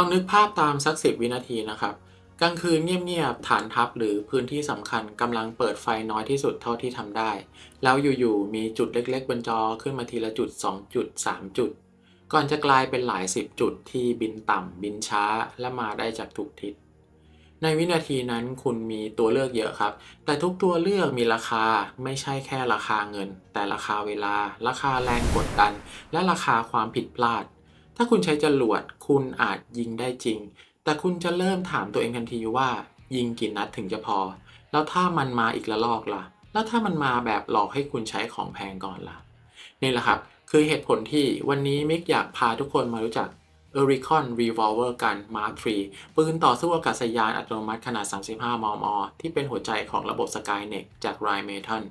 ลองนึกภาพตามสักสิบวินาทีนะครับ กลางคืนเงียบๆฐานทัพหรือพื้นที่สำคัญกำลังเปิดไฟน้อยที่สุดเท่าที่ทำได้ แล้วอยู่ๆมีจุดเล็กๆบนจอขึ้นมาทีละจุด 2 จุด 3 จุด ก่อนจะกลายเป็นหลายสิบจุดที่บินต่ำบินช้าและมาได้จากทุกทิศในวินาทีนั้นคุณมีตัวเลือกเยอะครับ แต่ทุกตัวเลือกมีราคาไม่ใช่แค่ราคาเงิน แต่ราคาเวลา ราคาแรงกดดัน และราคาความผิดพลาด ถ้าคุณใช้จรวดคุณอาจยิงได้จริง แต่คุณจะเริ่มถามตัวเองทันทีว่า ยิงกี่นัดถึงจะพอ แล้วถ้ามันมาอีกละลอกล่ะ แล้วถ้ามันมาแบบหลอกให้คุณใช้ของแพงก่อนล่ะ นี่แหละครับคือเหตุผลที่วันนี้มิกอยากพาทุกคนมารู้จัก e r i c o n Revolver Gun Mark III ปืนต่อสู้อากาศยานอัตโนมัติขนาด 35 มม ที่เป็นหัวใจของระบบ Skynet จาก Rheinmetall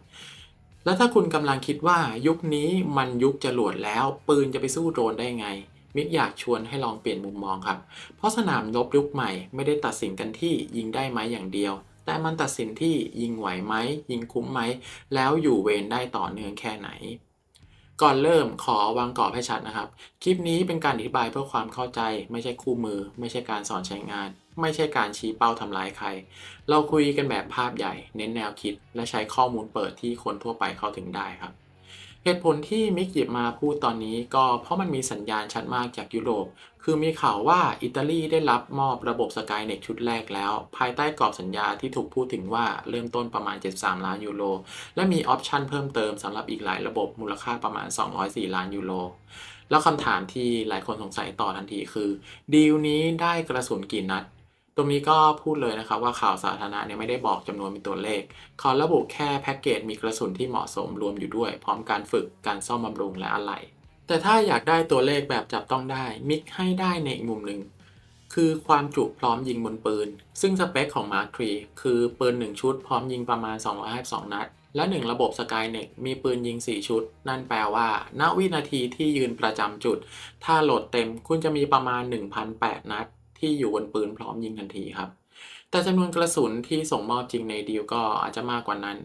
และถ้าคุณกำลังคิดว่ายุคนี้มันยุคจรวดแล้ว ปืนจะไปสู้โดรนได้ไง มิกอยากชวนให้ลองเปลี่ยนมุมมองครับ เพราะสนามรบยุคใหม่ไม่ได้ตัดสินกันที่ยิงได้ไหมอย่างเดียว แต่มันตัดสินที่ยิงไหวไหม ยิงคุ้มไหม แล้วอยู่เวรได้ต่อเนื่องแค่ไหน ก่อนเริ่มขอวางกรอบให้ชัดนะครับ คลิปนี้เป็นการอธิบายเพื่อความเข้าใจ ไม่ใช่คู่มือ ไม่ใช่การสอนใช้งาน ไม่ใช่การชี้เป้าทำร้ายใคร เราคุยกันแบบภาพใหญ่ เน้นแนวคิด และใช้ข้อมูลเปิดที่คนทั่วไปเข้าถึงได้ครับ เหตุผลที่มิกหยิบมาพูดตอนนี้ก็เพราะมันมีสัญญาณชัดมากจากยุโรป คือมีข่าวว่าอิตาลีได้รับมอบระบบสกายเน็ตชุดแรกแล้ว ภายใต้กรอบสัญญาที่ถูกพูดถึงว่าเริ่มต้นประมาณ 73 ล้านยูโร และมีออปชันเพิ่มเติมสำหรับอีกหลายระบบมูลค่าประมาณ 204 ล้านยูโรแล้วคำถามที่หลายคนสงสัยต่อทันทีคือดีลนี้ได้กระสุนกี่นัด ตรงนี้ก็พูดเลยนะครับว่าข่าวสาธารณะเนี่ยไม่ได้บอกจำนวนเป็นตัวเลขเขาระบุแค่แพ็กเกจมีกระสุนที่เหมาะสมรวมอยู่ด้วย พร้อมการฝึกการซ่อมบำรุงและอะไหล่แต่ถ้าอยากได้ตัวเลขแบบจับต้องได้ มิกให้ได้ในอีกมุมหนึ่งคือความจุพร้อมยิงบนปืน ซึ่งสเปคของ Mark III คือปืน 1 ชุดพร้อมยิงประมาณ 252 นัด และ 1 ระบบ Skynet มีปืนยิง 4 ชุด นั่นแปลว่า ณ วินาทีที่ยืนประจำจุด ถ้าโหลดเต็มคุณจะมีประมาณ 1,008 นัด ที่อยู่บนปืนพร้อมยิงทันทีครับ แต่จำนวนกระสุนที่ส่งมอบจริงในดีลก็อาจจะมากกว่านั้น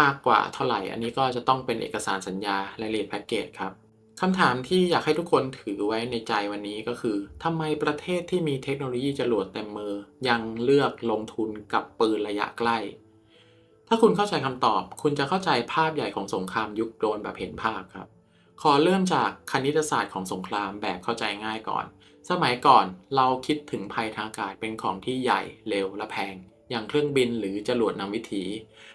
มากกว่าเท่าไหร่ อันนี้ก็จะต้องเป็นเอกสารสัญญาและเลทแพ็กเกจครับคำถามที่อยากให้ทุกคนถือไว้ในใจวันนี้ก็คือทำไมประเทศที่มีเทคโนโลยีจรวดเต็มมือ ยังเลือกลงทุนกับปืนระยะใกล้ ถ้าคุณเข้าใจคำตอบ คุณจะเข้าใจภาพใหญ่ของสงครามยุคโดรนแบบเห็นภาพครับ ขอเริ่มจากคณิตศาสตร์ของสงครามแบบเข้าใจง่ายก่อน สมัยก่อนเราคิดถึงภัยทางอากาศเป็นของที่ใหญ่เร็วและแพง อย่างเครื่องบินหรือจรวดนำวิถี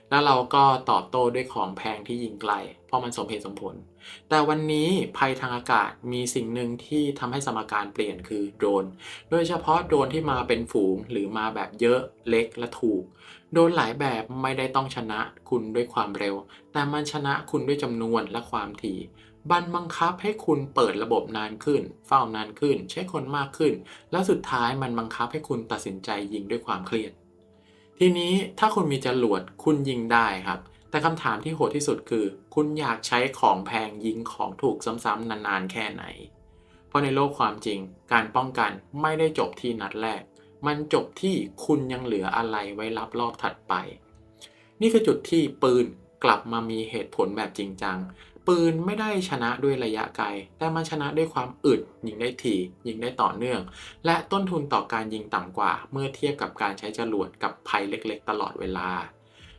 แล้วเราก็ตอบโต้ด้วยของแพงที่ยิงไกล เพราะมันสมเหตุสมผล แต่วันนี้ภัยทางอากาศมีสิ่งหนึ่งที่ทำให้สมการเปลี่ยนคือโดรน โดยเฉพาะโดรนที่มาเป็นฝูงหรือมาแบบเยอะเล็กและถูก โดรนหลายแบบไม่ได้ต้องชนะคุณด้วยความเร็ว แต่มันชนะคุณด้วยจำนวนและความถี่ บันบังคับให้คุณเปิดระบบนานขึ้น เฝ้านานขึ้น ใช้คนมากขึ้น แล้วสุดท้ายมันบังคับให้คุณตัดสินใจยิงด้วยความเครียด ทีนี้ถ้าคุณมีจรวดคุณยิงได้ครับ แต่คำถามที่โหดที่สุดคือ คุณอยากใช้ของแพงยิงของถูกซ้ำๆนานๆแค่ไหน เพราะในโลกความจริง การป้องกันไม่ได้จบที่นัดแรก มันจบที่คุณยังเหลืออะไรไว้รับรอบถัดไป นี่คือจุดที่ปืนกลับมามีเหตุผลแบบจริงจัง ปืนไม่ได้ชนะด้วยระยะไกล แต่มันชนะด้วยความอึด ยิงได้ถี่ ยิงได้ต่อเนื่อง และต้นทุนต่อการยิงต่ำกว่า เมื่อเทียบกับการใช้จรวดกับภัยเล็กๆ ตลอดเวลา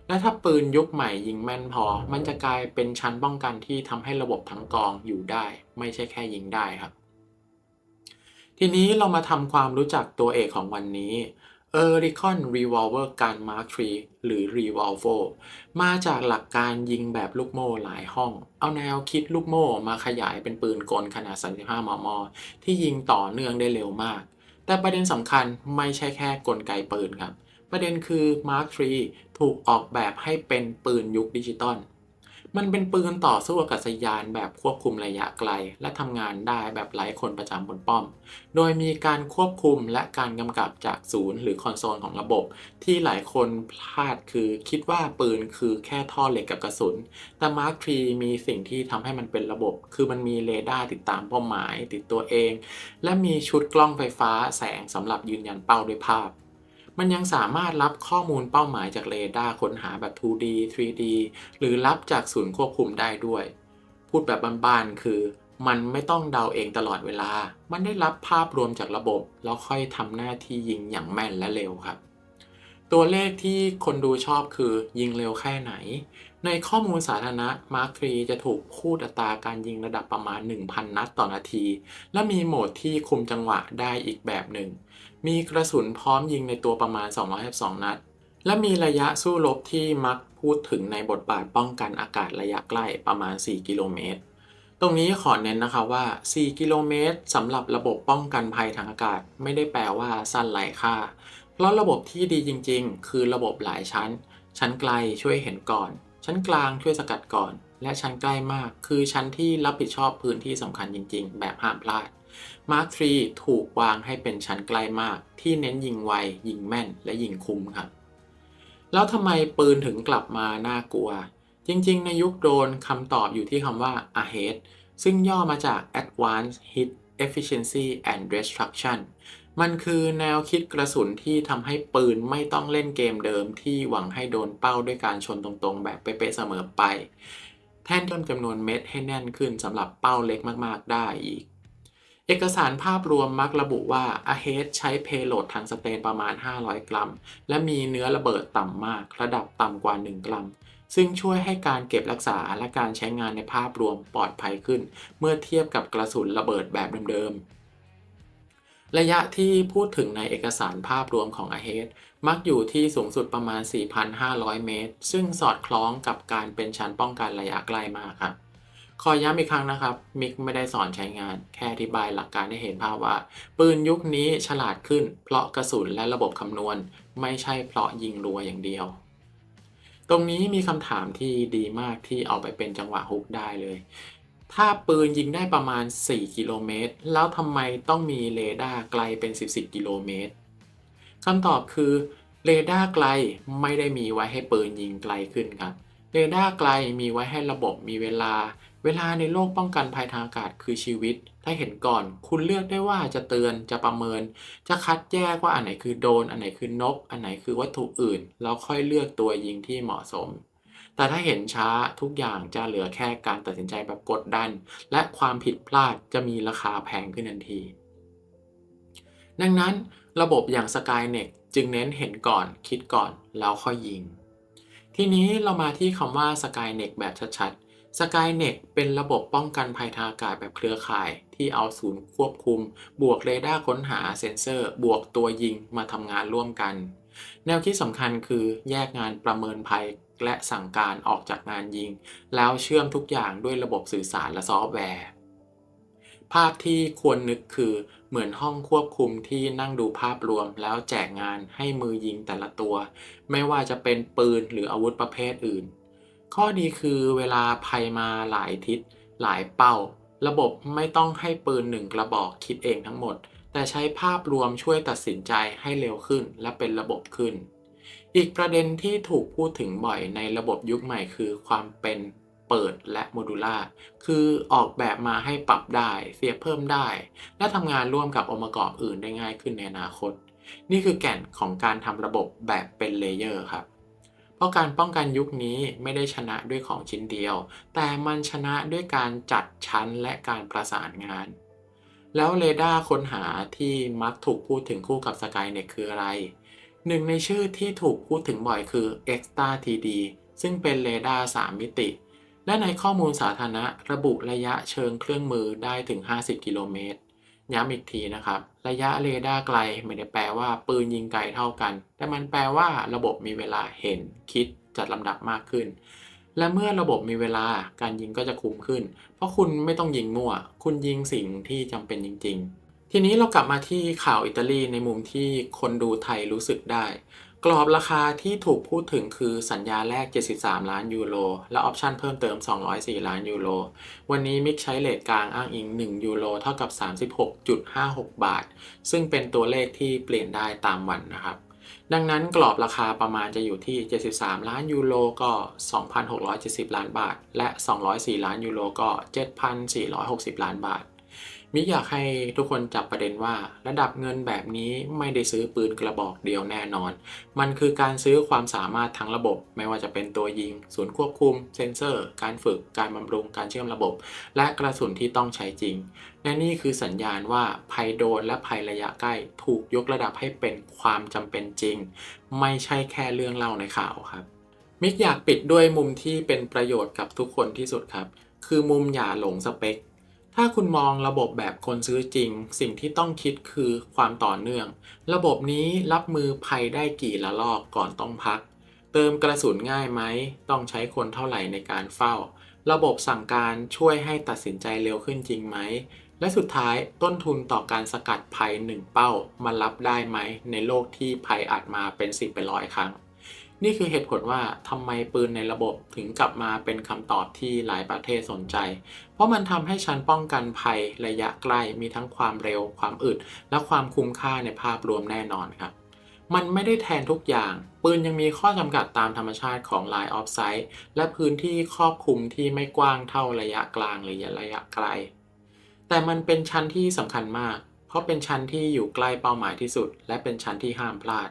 และถ้าปืนยุคใหม่ยิงแม่นพอ มันจะกลายเป็นชั้นป้องกันที่ทำให้ระบบทั้งกองอยู่ได้ ไม่ใช่แค่ยิงได้ครับ ทีนี้เรามาทำความรู้จักตัวเอกของวันนี้ e r i c o n Revolver Gun Mark III หรือ Revolvo มาจากหลักการยิงแบบลูกโม่หลายห้อง เอาแนวคิดลูกโม่มาขยายเป็นปืนกลขนาด 35 มม ที่ยิงต่อเนื่องได้เร็วมาก แต่ประเด็นสำคัญไม่ใช่แค่กลไกปืนครับ ประเด็นคือ Mark III ถูกออกแบบให้เป็นปืนยุคดิจิตอล มันเป็นปืนต่อสู้อากาศยานแบบควบคุมระยะไกล และทำงานได้แบบไร้คนประจำบนป้อม โดยมีการควบคุมและการกำกับจากศูนย์หรือคอนโซลของระบบ ที่หลายคนพลาดคือคิดว่าปืนคือแค่ท่อเหล็กกับกระสุน แต่ Mark III มีสิ่งที่ทำให้มันเป็นระบบ คือมันมีเรดาร์ติดตามเป้าหมายติดตัวเอง และมีชุดกล้องไฟฟ้าแสงสำหรับยืนยันเป้าด้วยภาพ มันยังสามารถรับข้อมูลเป้าหมายจากเรดาร์ค้นหาแบบ 2D 3D หรือรับจากศูนย์ควบคุมได้ด้วย พูดแบบบ้านๆ คือมันไม่ต้องเดาเองตลอดเวลา มันได้รับภาพรวมจากระบบ แล้วค่อยทำหน้าที่ยิงอย่างแม่นและเร็วครับ ตัวเลขที่คนดูชอบคือยิงเร็วแค่ไหน ในข้อมูลสาธารณะ Mark III จะถูกพูดอัตราการยิงระดับประมาณ 1,000 นัดต่อนาที และมีโหมดที่คุมจังหวะได้อีกแบบหนึ่ง มีกระสุนพร้อมยิงในตัวประมาณ212นัด และมีระยะสู้รบที่มักพูดถึงในบทบาทป้องกันอากาศระยะใกล้ประมาณ 4 กิโลเมตร ตรงนี้ขอเน้นนะคะว่า 4 กิโลเมตรสำหรับระบบป้องกันภัยทางอากาศ ไม่ได้แปลว่าสั้นไร้ค่า เพราะระบบที่ดีจริง ๆ คือระบบหลายชั้น ชั้นไกลช่วยเห็นก่อน ชั้นกลางช่วยสกัดก่อน และชั้นใกล้มาก คือชั้นที่รับผิดชอบพื้นที่สำคัญจริง ๆ แบบห้ามพลาด Mark III ถูกวางให้เป็นชั้นใกล้มาก ที่เน้นยิงไว ยิงแม่น และยิงคุ้มครับ แล้วทำไมปืนถึงกลับมาน่ากลัว จริงๆ ในยุคโดรนคำตอบอยู่ที่คำว่า AHEAD ซึ่งย่อมาจาก Advanced Hit Efficiency and Destruction มันคือแนวคิดกระสุนที่ทำให้ปืนไม่ต้องเล่นเกมเดิมที่หวังให้โดนเป้าด้วยการชนตรงๆ แบบเป๊ะๆเสมอไป แทนต้นจำนวนเม็ดให้แน่นขึ้นสำหรับเป้าเล็กมากๆ ได้อีก เอกสารภาพรวมมักระบุว่า AHEAD ใช้เพโลดทางสเตนประมาณ 500 กรัม และมีเนื้อระเบิดต่ำมาก ระดับต่ำกว่า 1 กรัม ซึ่งช่วยให้การเก็บรักษาและการใช้งานในภาพรวมปลอดภัยขึ้น เมื่อเทียบกับกระสุนระเบิดแบบเดิมๆ ระยะที่พูดถึงในเอกสารภาพรวมของ AHEAD มักอยู่ที่สูงสุดประมาณ 4,500 เมตร ซึ่งสอดคล้องกับการเป็นชั้นป้องกันระยะใกล้มากครับ ขอย้ำอีกครั้งนะครับ มิกไม่ได้สอนใช้งาน แค่อธิบายหลักการให้เห็นภาพว่า ปืนยุคนี้ฉลาดขึ้น เพราะกระสุนและระบบคำนวณ ไม่ใช่เพราะยิงรัวอย่างเดียว ตรงนี้มีคำถามที่ดีมากที่เอาไปเป็นจังหวะฮุกได้เลย ถ้าปืนยิงได้ประมาณ 4 กิโลเมตร แล้วทำไมต้องมีเรดาร์ไกลเป็น10กิโลเมตรคำตอบคือเรดาร์ไกลไม่ได้มีไว้ให้ปืนยิงไกลขึ้นครับเรดาร์ไกลมีไว้ให้ระบบมีเวลา เวลาในโลกป้องกันภัยทางอากาศคือชีวิต ถ้าเห็นก่อน คุณเลือกได้ว่าจะเตือนจะประเมิน จะคัดแยกว่าอันไหนคือโดน อันไหนคือนก อันไหนคือวัตถุอื่น แล้วค่อยเลือกตัวยิงที่เหมาะสม แต่ถ้าเห็นช้าทุกอย่างจะเหลือแค่การตัดสินใจแบบกดดัน และความผิดพลาดจะมีราคาแพงขึ้นทันที ดังนั้นระบบอย่าง Skynet จึงเน้นเห็นก่อน คิดก่อนแล้วค่อยยิง ทีนี้เรามาที่คำว่า Skynet แบบชัดๆ Skynet เป็นระบบป้องกันภัยทางอากาศแบบเครือข่าย ที่เอาศูนย์ควบคุม บวกเรดาร์ค้นหาเซ็นเซอร์ บวกตัวยิงมาทำงานร่วมกัน แนวคิดสำคัญคือแยกงานประเมินภัยและสั่งการออกจากงานยิง แล้วเชื่อมทุกอย่างด้วยระบบสื่อสารและซอฟต์แวร์ ภาพที่ควรนึกคือเหมือนห้องควบคุมที่นั่งดูภาพรวมแล้วแจกงานให้มือยิงแต่ละตัว ไม่ว่าจะเป็นปืนหรืออาวุธประเภทอื่น ข้อดีคือเวลาภัยมาหลายทิศหลายเป้า ระบบไม่ต้องให้ปืนหนึ่งกระบอกคิดเองทั้งหมด แต่ใช้ภาพรวมช่วยตัดสินใจให้เร็วขึ้นและเป็นระบบขึ้น อีกประเด็นที่ถูกพูดถึงบ่อยในระบบยุคใหม่คือความเป็นเปิดและโมดูล่าคือออกแบบมาให้ปรับได้ เสียเพิ่มได้ และทำงานร่วมกับองค์ประกอบอื่นได้ง่ายขึ้นในอนาคต นี่คือแก่นของการทำระบบแบบเป็นเลเยอร์ครับ เพราะการป้องกันยุคนี้ไม่ได้ชนะด้วยของชิ้นเดียว แต่มันชนะด้วยการจัดชั้นและการประสานงาน แล้วเรดาร์ค้นหาที่มักถูกพูดถึงคู่กับ Skynet คืออะไร หนึ่งในชื่อที่ถูกพูดถึงบ่อยคือ Extra TD ซึ่งเป็นเรดาร์3มิติ และในข้อมูลสาธารณะระบุระยะเชิงเครื่องมือได้ถึง 50 กิโลเมตร ย้ำอีกทีนะครับ ระยะเรดาร์ไกลไม่ได้แปลว่าปืนยิงไกลเท่ากัน แต่มันแปลว่าระบบมีเวลาเห็นคิดจัดลำดับมากขึ้น และเมื่อระบบมีเวลาการยิงก็จะคุ้มขึ้น เพราะคุณไม่ต้องยิงมั่ว คุณยิงสิ่งที่จำเป็นจริง ๆ ทีนี้เรากลับมาที่ข่าวอิตาลีในมุมที่คนดูไทยรู้สึกได้ กรอบราคาที่ถูกพูดถึงคือสัญญาแรก 73 ล้านยูโร และออปชันเพิ่มเติม 204 ล้านยูโร วันนี้มิกใช้เลทกลางอ้างอิง 1 ยูโรเท่ากับ 36.56 บาท ซึ่งเป็นตัวเลขที่เปลี่ยนได้ตามวันนะครับ ดังนั้นกรอบราคาประมาณจะอยู่ที่ 73 ล้านยูโรก็ 2,670 ล้านบาท และ 204 ล้านยูโรก็ 7,460 ล้านบาท มิอยากให้ทุกคนจับประเด็นว่า ระดับเงินแบบนี้ไม่ได้ซื้อปืนกระบอกเดียวแน่นอน มันคือการซื้อความสามารถทั้งระบบ ไม่ว่าจะเป็นตัวยิง ศูนย์ควบคุม เซ็นเซอร์ การฝึก การบำรุง การเชื่อมระบบ และกระสุนที่ต้องใช้จริง และนี่คือสัญญาณว่าภัยโดนและภัยระยะใกล้ถูกยกระดับให้เป็นความจำเป็นจริง ไม่ใช่แค่เรื่องเล่าในข่าวครับ มิกอยากปิดด้วยมุมที่เป็นประโยชน์กับทุกคนที่สุดครับ คือมุมอย่าหลงสเปค ถ้าคุณมองระบบแบบคนซื้อจริง สิ่งที่ต้องคิดคือความต่อเนื่อง ระบบนี้รับมือภัยได้กี่ละลอกก่อนต้องพัก เติมกระสุนง่ายไหม ต้องใช้คนเท่าไหร่ในการเฝ้า ระบบสั่งการช่วยให้ตัดสินใจเร็วขึ้นจริงไหม และสุดท้ายต้นทุนต่อการสกัดภัยหนึ่งเป้า มันรับได้ไหมในโลกที่ภัยอาจมาเป็นสิบเป็นร้อยครั้ง นี่คือเหตุผลว่าทำไมปืนในระบบถึงกลับมาเป็นคำตอบที่หลายประเทศสนใจ เพราะมันทำให้ชั้นป้องกันภัยระยะใกล้มีทั้งความเร็ว ความอึด และความคุ้มค่าในภาพรวมแน่นอนครับ มันไม่ได้แทนทุกอย่าง ปืนยังมีข้อจำกัดตามธรรมชาติของ Line of Sight และพื้นที่ครอบคลุมที่ไม่กว้างเท่าระยะกลางหรือระยะไกล แต่มันเป็นชั้นที่สำคัญมาก เพราะเป็นชั้นที่อยู่ใกล้เป้าหมายที่สุด และเป็นชั้นที่ห้ามพลาด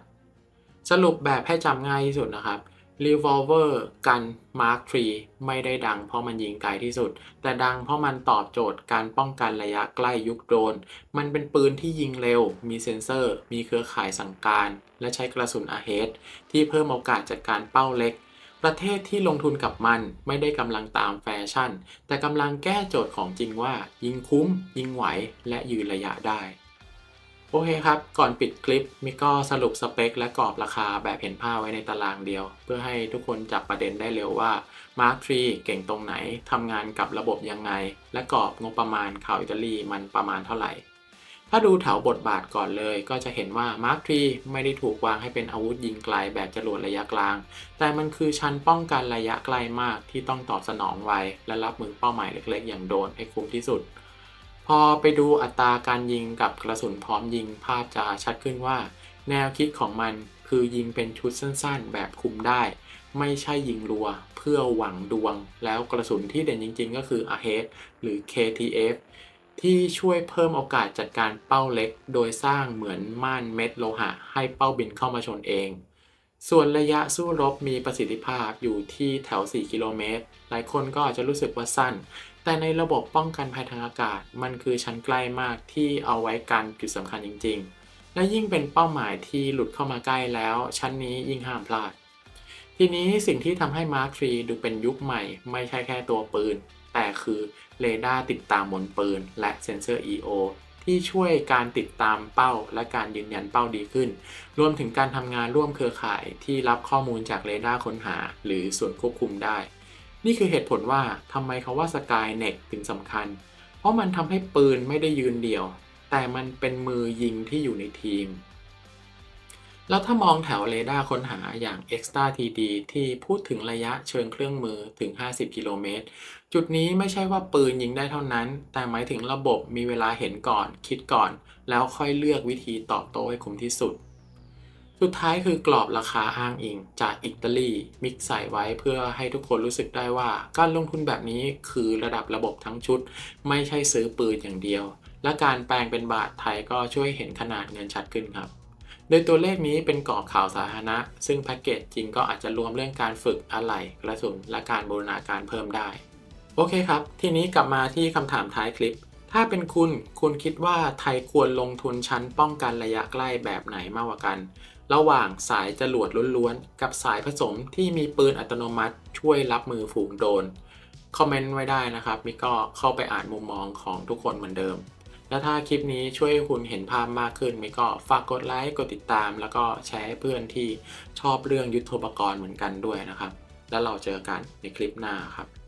สรุปแบบให้จำง่ายที่สุดนะครับ Revolver กัน Mark III ไม่ได้ดังเพราะมันยิงไกลที่สุด แต่ดังเพราะมันตอบโจทย์การป้องกันระยะใกล้ยุคโดรน มันเป็นปืนที่ยิงเร็ว มีเซ็นเซอร์ มีเครือข่ายสั่งการ และใช้กระสุน AHEAD ที่เพิ่มโอกาสจัดการเป้าเล็ก ประเทศที่ลงทุนกับมันไม่ได้กำลังตามแฟชั่น แต่กำลังแก้โจทย์ของจริงว่า ยิงคุ้ม ยิงไหว และยืนระยะได้ โอเคครับ ก่อนปิดคลิปมิกก็สรุปสเปค และกรอบราคาแบบเห็นภาพไว้ในตารางเดียว เพื่อให้ทุกคนจับประเด็นได้เร็วว่า Mark III เก่งตรงไหนทำงานกับระบบยังไง และกรอบงบประมาณข่าวอิตาลีมันประมาณเท่าไหร่ ถ้าดูแถวบทบาทก่อนเลย ก็จะเห็นว่า Mark III ไม่ได้ถูกวางให้เป็นอาวุธยิงไกลแบบจรวดระยะกลาง แต่มันคือชั้นป้องกันระยะไกลมากที่ต้องตอบสนองไวและรับมือเป้าหมายเล็ก ๆ อย่างโดนให้คุ้มที่สุด พอไปดูอัตราการยิงกับกระสุนพร้อมยิงภาพจะชัดขึ้นว่า แนวคิดของมันคือยิงเป็นชุดสั้นๆ แบบคุมได้ ไม่ใช่ยิงรัว เพื่อหวังดวง แล้วกระสุนที่เด่นจริงๆ ก็คือ AHEAD หรือ KTF ที่ช่วยเพิ่มโอกาสจัดการเป้าเล็ก โดยสร้างเหมือนม่านเม็ดโลหะ ให้เป้าบินเข้ามาชนเอง ส่วนระยะสู้รบมีประสิทธิภาพอยู่ที่แถว 4 กิโลเมตร หลายคนก็อาจจะรู้สึกว่าสั้น แต่ในระบบป้องกันภัยทางอากาศ มันคือชั้นใกล้มากที่เอาไว้กันจุดสำคัญจริง ๆ และยิ่งเป็นเป้าหมายที่หลุดเข้ามาใกล้แล้ว ชั้นนี้ยิ่งห้ามพลาด ทีนี้สิ่งที่ทำให้ Mark III ดูเป็นยุคใหม่ ไม่ใช่แค่ตัวปืน แต่คือเรดาร์ติดตามบนปืน และเซ็นเซอร์ EO ที่ช่วยการติดตามเป้าและการยืนยันเป้าดีขึ้น รวมถึงการทำงานร่วมเครือข่ายที่รับข้อมูลจากเรดาร์ค้นหา หรือส่วนควบคุมได้ นี่คือเหตุผลว่าทำไมคาว่า Skynet ถึงสำคัญ เพราะมันทำให้ปืนไม่ได้ยืนเดี่ยว แต่มันเป็นมือยิงที่อยู่ในทีม แล้วถ้ามองแถวเรดาร์ค้นหาอย่าง Extra TD ที่พูดถึงระยะเชิงเครื่องมือถึง 50 กิโลเมตร จุดนี้ไม่ใช่ว่าปืนยิงได้เท่านั้น แต่หมายถึงระบบมีเวลาเห็นก่อน คิดก่อน แล้วค่อยเลือกวิธีตอบโต้ให้คุ้มที่สุด สุดท้ายคือกรอบราคาอ้างอิงจากอิตาลีมิกใส่ไว้เพื่อให้ทุกคนรู้สึกได้ว่า การลงทุนแบบนี้คือระดับระบบทั้งชุด ไม่ใช่ซื้อปืนอย่างเดียว และการแปลงเป็นบาทไทยก็ช่วยเห็นขนาดเงินชัดขึ้นครับโดยตัวเลขนี้เป็นกรอบข่าวสาธารณะ ซึ่งแพ็กเกจจริงก็อาจจะรวมเรื่องการฝึกอะไหล่กระสุนและการบูรณาการเพิ่มได้ โอเคครับ ทีนี้กลับมาที่คำถามท้ายคลิป ถ้าเป็นคุณ คุณคิดว่าไทยควรลงทุนชั้นป้องกันระยะใกล้แบบไหนมากกว่ากัน ระหว่างสายจรวดล้วนๆ กับสายผสมที่มีปืนอัตโนมัติช่วยรับมือฝูงโดน คอมเมนต์ไว้ได้นะครับมิกก็เข้าไปอ่านมุมมองของทุกคนเหมือนเดิม และถ้าคลิปนี้ช่วยคุณเห็นภาพมากขึ้นมิกก็ฝากกดไลค์กดติดตาม แล้วก็แชร์ให้เพื่อนที่ชอบเรื่องยุทธปกรณ์เหมือนกันด้วยนะครับ แล้วเราเจอกันในคลิปหน้าครับ